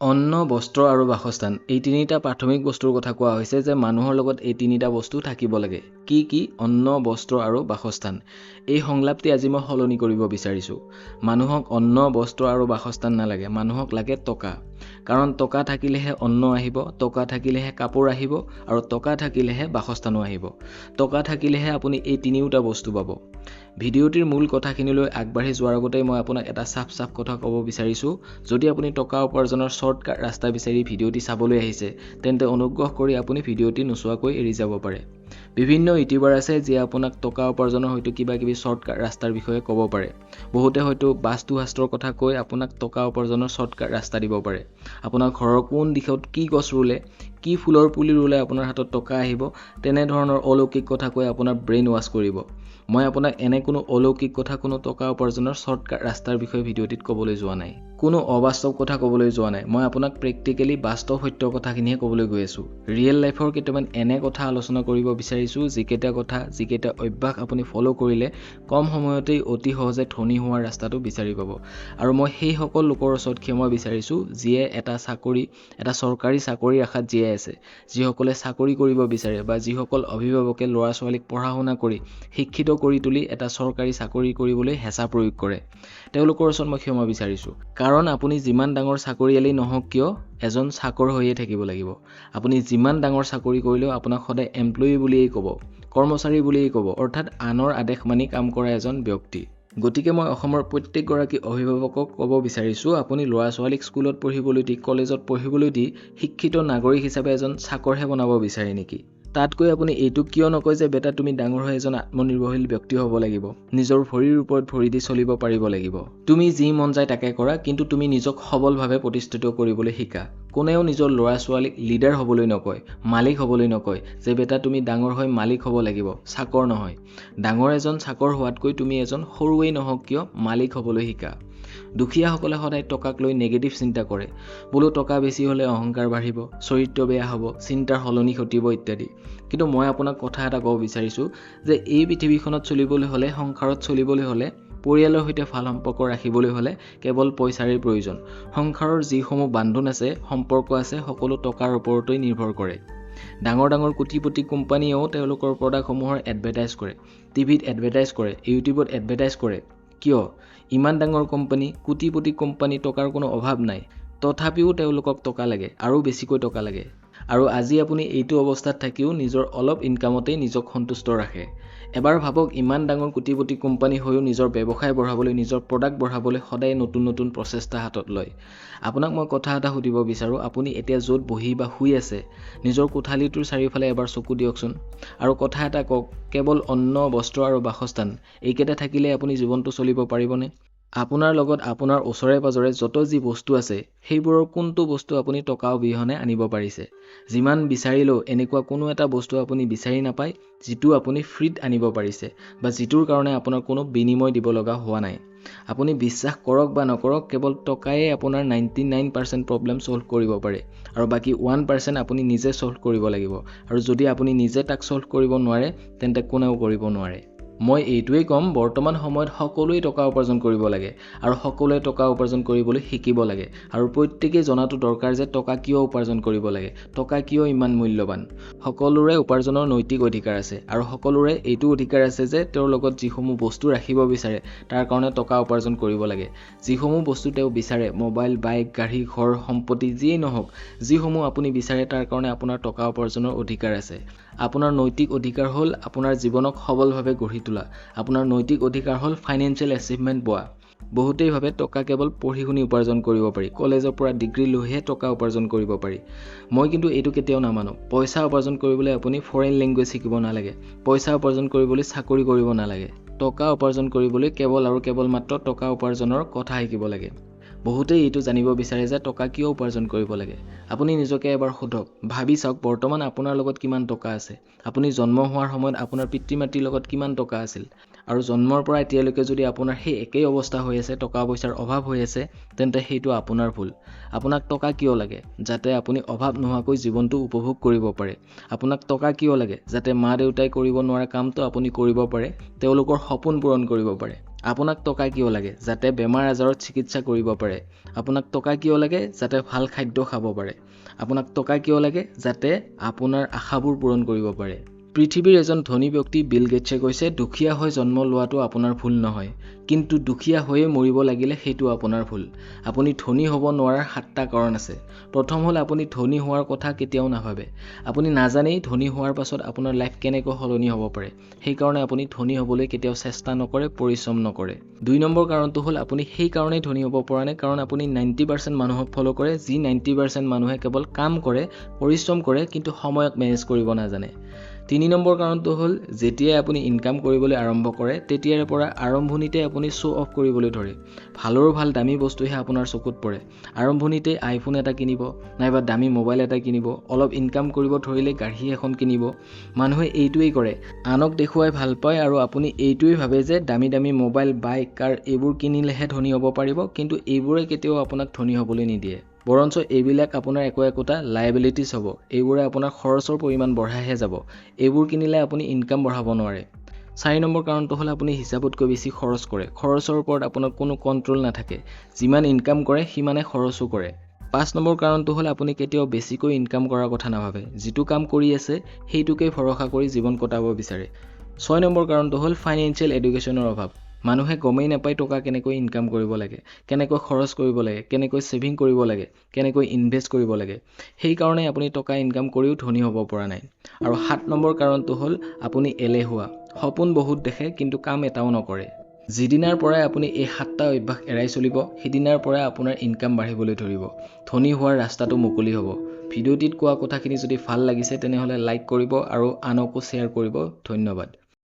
অন্ন বস্ত্ৰ আৰু বাসস্থান। এই তিনিটা প্ৰাথমিক বস্তুৰ কথা কোৱা হৈছে যে মানুহৰ লগত এই তিনিটা বস্তু থাকিব লাগে। কি কি? অন্ন বস্ত্ৰ আৰু বাসস্থান। এই সংলাপটি আজি মই সলনি কৰিব বিচাৰিছোঁ। মানুহক অন্ন বস্ত্ৰ আৰু বাসস্থান নালাগে। মানুহক লাগে টকা। কাৰণ টকা থাকিলেহে অন্ন আহিব টকা থাকিলেহে কাপোৰ আহিব আৰু টকা থাকিলেহে বাসস্থানো আহিব। টকা থাকিলেহে আপুনি এই তিনিওটা বস্তু পাব। ভিডিঅ'টিৰ মূল কথাখিনিলৈ আগবাঢ়ি যোৱাৰ আগতে মই আপোনাক এটা চাফ চাফ কথা ক'ব বিচাৰিছোঁ। যদি আপুনি টকা উপাৰ্জনৰ শ্বৰ্টকাট ৰাস্তা বিচাৰি ভিডিঅ'টি চাবলৈ আহিছে তেন্তে অনুগ্ৰহ কৰি আপুনি ভিডিঅ'টি নোচোৱাকৈ এৰি যাব পাৰে। বিভিন্ন ইউটিউবাৰ আছে যিয়ে আপোনাক টকা উপাৰ্জনৰ হয়তো কিবা কিবি শ্বৰ্টকাট ৰাস্তাৰ বিষয়ে ক'ব পাৰে। বহুতে হয়তো বাস্তু শাস্ত্ৰৰ কথা কৈ আপোনাক টকা উপাৰ্জনৰ শ্বৰ্টকাট ৰাস্তা দিব পাৰে। আপোনাৰ ঘৰৰ কোন দিশত কি গছ ৰুলে কি ফুলৰ পুলি ৰুলে আপোনাৰ হাতত টকা আহিব তেনেধৰণৰ অলৌকিক কথা কৈ আপোনাৰ ব্ৰেইন ৱাছ কৰিব। মই আপোনাক এনে কোনো অলৌকিক কথা কোনো টকা উপাৰ্জনৰ শ্বৰ্টকাট ৰাস্তাৰ বিষয়ে ভিডিঅ'টিত ক'বলৈ যোৱা নাই। কোনো অবাস্তৱ কথা ক'বলৈ যোৱা নাই। মই আপোনাক প্ৰেক্টিকেলি বাস্তৱ সত্য কথাখিনিহে ক'বলৈ গৈ আছোঁ। ৰিয়েল লাইফৰ কেইটামান এনে কথা আলোচনা কৰিব বিচাৰিছোঁ যিকেইটা কথা যিকেইটা অভ্যাস আপুনি ফ'ল' কৰিলে কম সময়তেই অতি সহজে ধনী হোৱাৰ ৰাস্তাটো বিচাৰি পাব। আৰু মই সেইসকল লোকৰ ওচৰত ক্ষমা বিচাৰিছোঁ যিয়ে এটা চাকৰি এটা চৰকাৰী চাকৰিৰ আশাত জীয়াই আছে। যিসকলে চাকৰি কৰিব বিচাৰে বা যিসকল অভিভাৱকে ল'ৰা ছোৱালীক পঢ়া শুনা কৰি শিক্ষিত কৰি তুলি এটা চৰকাৰী চাকৰি কৰিবলৈ হেঁচা প্ৰয়োগ কৰে। তেওঁলোকৰ ওচৰত মই ক্ষমা বিচাৰিছোঁ। কাৰণ আপুনি যিমান ডাঙৰ চাকৰিয়ালেই নহওক কিয় এজন চাকৰ হৈয়ে থাকিব লাগিব। আপুনি যিমান ডাঙৰ চাকৰি কৰিলেও আপোনাক সদায় এমপ্লয়ী বুলিয়েই ক'ব কৰ্মচাৰী বুলিয়েই ক'ব অৰ্থাৎ আনৰ আদেশ মানি কাম কৰা এজন ব্যক্তি। গতিকে মই অসমৰ প্ৰত্যেকগৰাকী অভিভাৱকক ক'ব বিচাৰিছোঁ আপুনি ল'ৰা ছোৱালীক স্কুলত পঢ়িবলৈ দি কলেজত পঢ়িবলৈ দি শিক্ষিত নাগৰিক হিচাপে এজন চাকৰহে বনাব বিচাৰে নেকি? তাতকৈ আপুনি এইটো কিয় নকয় যে বেটা তুমি ডাঙৰ হৈ এজন আত্মনিৰ্ভৰশীল ব্যক্তি হ'ব লাগিব? নিজৰ ভৰিৰ ওপৰত ভৰি দি চলিব পাৰিব লাগিব। তুমি যি মন যায় তাকে কৰা কিন্তু তুমি নিজক সবলভাৱে প্ৰতিষ্ঠিত কৰিবলৈ শিকা। কোনেও নিজৰ ল'ৰা ছোৱালীক লিডাৰ হ'বলৈ নকয় মালিক হ'বলৈ নকয় যে বেটা তুমি ডাঙৰ হৈ মালিক হ'ব লাগিব চাকৰ নহয়। ডাঙৰ এজন চাকৰ হোৱাতকৈ তুমি এজন সৰুৱেই নহওক কিয় মালিক হ'বলৈ শিকা। দুখীয়াসকলে সদায় টকাক লৈ নেগেটিভ চিন্তা কৰে। বোলো টকা বেছি হ'লে অহংকাৰ বাঢ়িব চৰিত্ৰ বেয়া হ'ব চিন্তাৰ সলনি ঘটিব ইত্যাদি। কিন্তু মই আপোনাক কথা এটা ক'ব বিচাৰিছোঁ যে এই পৃথিৱীখনত চলিবলৈ হ'লে সংসাৰত চলিবলৈ হ'লে পৰিয়ালৰ সৈতে ভাল সম্পৰ্ক ৰাখিবলৈ হ'লে কেৱল পইচাৰেই প্ৰয়োজন। সংসাৰৰ যিসমূহ বান্ধোন আছে সম্পৰ্ক আছে সকলো টকাৰ ওপৰতেই নিৰ্ভৰ কৰে। ডাঙৰ ডাঙৰ কোটিপতি কোম্পানীয়েও তেওঁলোকৰ প্ৰডাক্টসমূহৰ এডভাৰটাইজ কৰে। টিভিত এডভাৰটাইজ কৰে ইউটিউবত এডভাৰটাইজ কৰে। কিয়? ইমান ডাঙৰ কোম্পানী কোটিপতি কোম্পানী টকাৰ কোনো অভাৱ নাই। তথাপিও তেওঁলোকক টকা লাগে আৰু বেছিকৈ টকা লাগে। আৰু আজি আপুনি এইটো অৱস্থাত থাকিও নিজৰ অলপ ইনকামতেই নিজক সন্তুষ্ট ৰাখে। এবাৰ ভাবক ইমান ডাঙৰ কোটিপতি কোম্পানী হৈও নিজৰ ব্যৱসায় বঢ়াবলৈ নিজৰ প্ৰডাক্ট বঢ়াবলৈ সদায় নতুন নতুন প্ৰচেষ্টা হাতত লয়। আপোনাক মই কথা এটা সুধিব বিচাৰোঁ আপুনি এতিয়া য'ত বহি বা শুই আছে নিজৰ কোঠালিটোৰ চাৰিওফালে এবাৰ চকু দিয়কচোন। আৰু কথা এটা কওক কেৱল অন্ন বস্ত্ৰ আৰু বাসস্থান এইকেইটা থাকিলে আপুনি জীৱনটো চলিব পাৰিবনে? আপোনাৰ লগত আপোনাৰ ওচৰে পাঁজৰে য'ত যি বস্তু আছে সেইবোৰৰ কোনটো বস্তু আপুনি টকা অবিহনে আনিব পাৰিছে? যিমান বিচাৰিলেও এনেকুৱা কোনো এটা বস্তু আপুনি বিচাৰি নাপায় যিটো আপুনি ফ্ৰীত আনিব পাৰিছে বা যিটোৰ কাৰণে আপোনাৰ কোনো বিনিময় দিব লগা হোৱা নাই। আপুনি বিশ্বাস কৰক বা নকৰক কেৱল টকায়ে আপোনাৰ ninety nine percent problem solve কৰিব পাৰে আৰু বাকী ওৱান পাৰ্চেণ্ট আপুনি নিজে ছল্ভ কৰিব লাগিব। আৰু যদি আপুনি নিজে তাক ছল্ভ কৰিব নোৱাৰে তেন্তে কোনেও কৰিব নোৱাৰে। মই এইটোৱেই ক'ম বৰ্তমান সময়ত সকলোৱে টকা উপাৰ্জন কৰিব লাগে আৰু সকলোৱে টকা উপাৰ্জন কৰিবলৈ শিকিব লাগে আৰু প্ৰত্যেকেই জনাটো দৰকাৰ যে টকা কিয় উপাৰ্জন কৰিব লাগে টকা কিয় ইমান মূল্যৱান। সকলোৰে উপাৰ্জনৰ নৈতিক অধিকাৰ আছে আৰু সকলোৰে এইটো অধিকাৰ আছে যে তেওঁৰ লগত যিসমূহ বস্তু ৰাখিব বিচাৰে তাৰ কাৰণে টকা উপাৰ্জন কৰিব লাগে। যিসমূহ বস্তু তেওঁ বিচাৰে মোবাইল বাইক গাড়ী ঘৰ সম্পত্তি যিয়েই নহওক যিসমূহ আপুনি বিচাৰে তাৰ কাৰণে আপোনাৰ টকা উপাৰ্জনৰ অধিকাৰ আছে। আপোনাৰ নৈতিক অধিকাৰ হ'ল আপোনাৰ জীৱনক সবলভাৱে গঢ়ি তোলা। আপোনাৰ নৈতিক অধিকাৰ হ'ল ফাইনেন্সিয়েল এচিভমেণ্ট পোৱা বহুতেই ভাবে টকা কেৱল পঢ়ি শুনি উপাৰ্জন কৰিব পাৰি। কলেজৰ পৰা ডিগ্ৰী লৈহে টকা উপাৰ্জন কৰিব পাৰি। মই কিন্তু এইটো কেতিয়াও নামানো। পইচা উপাৰ্জন কৰিবলৈ আপুনি ফৰেইন লেংগুৱেজ শিকিব নালাগে। পইচা উপাৰ্জন কৰিবলৈ চাকৰি কৰিব নালাগে। টকা উপাৰ্জন কৰিবলৈ কেৱল আৰু কেৱল মাত্ৰ টকা উপাৰ্জনৰ কথা শিকিব লাগে। বহুতেই এইটো জানিব বিচাৰে যে টকা কিয় উপাৰ্জন কৰিব লাগে। আপুনি নিজকে এবাৰ সোধক ভাবি চাওক বৰ্তমান আপোনাৰ লগত কিমান টকা আছে? আপুনি জন্ম হোৱাৰ সময়ত আপোনাৰ পিতৃ মাতৃৰ লগত কিমান টকা আছিল? আৰু জন্মৰ পৰা এতিয়ালৈকে যদি আপোনাৰ সেই একেই অৱস্থা হৈ আছে টকা পইচাৰ অভাৱ হৈ আছে তেন্তে সেইটো আপোনাৰ ভুল। আপোনাক টকা কিয় লাগে? যাতে আপুনি অভাৱ নোহোৱাকৈ জীৱনটো উপভোগ কৰিব পাৰে। আপোনাক টকা কিয় লাগে? যাতে মা দেউতাই কৰিব নোৱাৰা কামটো আপুনি কৰিব পাৰে। তেওঁলোকৰ সপোন পূৰণ কৰিব পাৰে। আপোনাক টকা কিয় লাগে যাতে বেমাৰ আজাৰত চিকিৎসা কৰিব পাৰে? আপোনাক টকা কিয় লাগে যাতে ভাল খাদ্য খাব পাৰে? আপোনাক টকা কিয় লাগে যাতে আপোনাৰ আশাবোৰ পূৰণ কৰিব পাৰে? পৃথিৱীৰ এজন ধনী ব্যক্তি বিল গেটছে কৈছে দুখীয়া হৈ জন্ম লোৱাটো আপোনাৰ ভুল নহয় কিন্তু দুখীয়া হৈয়ে মৰিব লাগিলে সেইটো আপোনাৰ ভুল। আপুনি ধনী হ'ব নোৱাৰাৰ সাতটা কাৰণ আছে। প্ৰথম হ'ল আপুনি ধনী হোৱাৰ কথা কেতিয়াও নাভাবে। আপুনি নাজানেই ধনী হোৱাৰ পাছত আপোনাৰ লাইফ কেনেকৈ সলনি হ'ব পাৰে। সেইকাৰণে আপুনি ধনী হ'বলৈ কেতিয়াও চেষ্টা নকৰে পৰিশ্ৰম নকৰে। দুই নম্বৰ কাৰণটো হ'ল আপুনি সেইকাৰণেই ধনী হ'ব পৰা নাই কাৰণ আপুনি নাইণ্টি পাৰ্চেণ্ট মানুহক ফ'ল' কৰে যি নাইণ্টি পাৰ্চেণ্ট মানুহে কেৱল কাম কৰে পৰিশ্ৰম কৰে কিন্তু সময়ক মেনেজ কৰিব নাজানে। তিনি নম্বৰ কাৰণটো হ'ল যেতিয়াই আপুনি ইনকাম কৰিবলৈ আৰম্ভ কৰে তেতিয়াৰে পৰা আৰম্ভণিতে আপুনি শ্ব' অফ কৰিবলৈ ধৰে। ভালৰো ভাল দামী বস্তুহে আপোনাৰ চকুত পৰে। আৰম্ভণিতে আইফোন এটা কিনিব নাইবা দামী মোবাইল এটা কিনিব অলপ ইনকাম কৰিব ধৰিলে গাড়ী এখন কিনিব। মানুহে এইটোৱেই কৰে। আনক দেখুৱাই ভাল পায় আৰু আপুনি এইটোৱেই ভাবে যে দামী দামী মোবাইল বাইক কাৰ এইবোৰ কিনিলেহে ধনী হ'ব পাৰিব কিন্তু এইবোৰে কেতিয়াও আপোনাক ধনী হ'বলৈ নিদিয়ে। বৰঞ্চ এইবিলাক আপোনাৰ একো একোটা লাইবিলিটিছ হ'ব। এইবোৰে আপোনাৰ খৰচৰ পৰিমাণ বঢ়াইহে যাব। এইবোৰ কিনিলে আপুনি ইনকাম বঢ়াব নোৱাৰে। চাৰি নম্বৰ কাৰণটো হ'ল আপুনি হিচাপতকৈ বেছি খৰচ কৰে। খৰচৰ ওপৰত আপোনাৰ কোনো কণ্ট্ৰল নাথাকে। যিমান ইনকাম কৰে সিমানে খৰচো কৰে। পাঁচ নম্বৰ কাৰণটো হ'ল আপুনি কেতিয়াও বেছিকৈ ইনকাম কৰাৰ কথা নাভাবে। যিটো কাম কৰি আছে সেইটোকেই ভৰসা কৰি জীৱন কটাব বিচাৰে। ছয় নম্বৰ কাৰণটো হ'ল ফাইনেন্সিয়েল এডুকেশ্যনৰ অভাৱ। মানুহে গমেই নাপায় টকা কেনেকৈ ইনকাম কৰিব লাগে কেনেকৈ খৰচ কৰিব লাগে কেনেকৈ ছেভিং কৰিব লাগে কেনেকৈ ইনভেষ্ট কৰিব লাগে। সেইকাৰণে আপুনি টকা ইনকাম কৰিও ধনী হ'ব পৰা নাই। আৰু সাত নম্বৰ কাৰণটো হ'ল আপুনি এলেহুৱা। সপোন বহুত দেখে কিন্তু কাম এটাও নকৰে। যিদিনাৰ পৰাই আপুনি এই সাতটা অভ্যাস এৰাই চলিব সিদিনাৰ পৰাই আপোনাৰ ইনকাম বাঢ়িবলৈ ধৰিব। ধনী হোৱাৰ ৰাস্তাটো মুকলি হ'ব। ভিডিঅ'টিত কোৱা কথাখিনি যদি ভাল লাগিছে তেনেহ'লে লাইক কৰিব আৰু আনকো শ্বেয়াৰ কৰিব। ধন্যবাদ।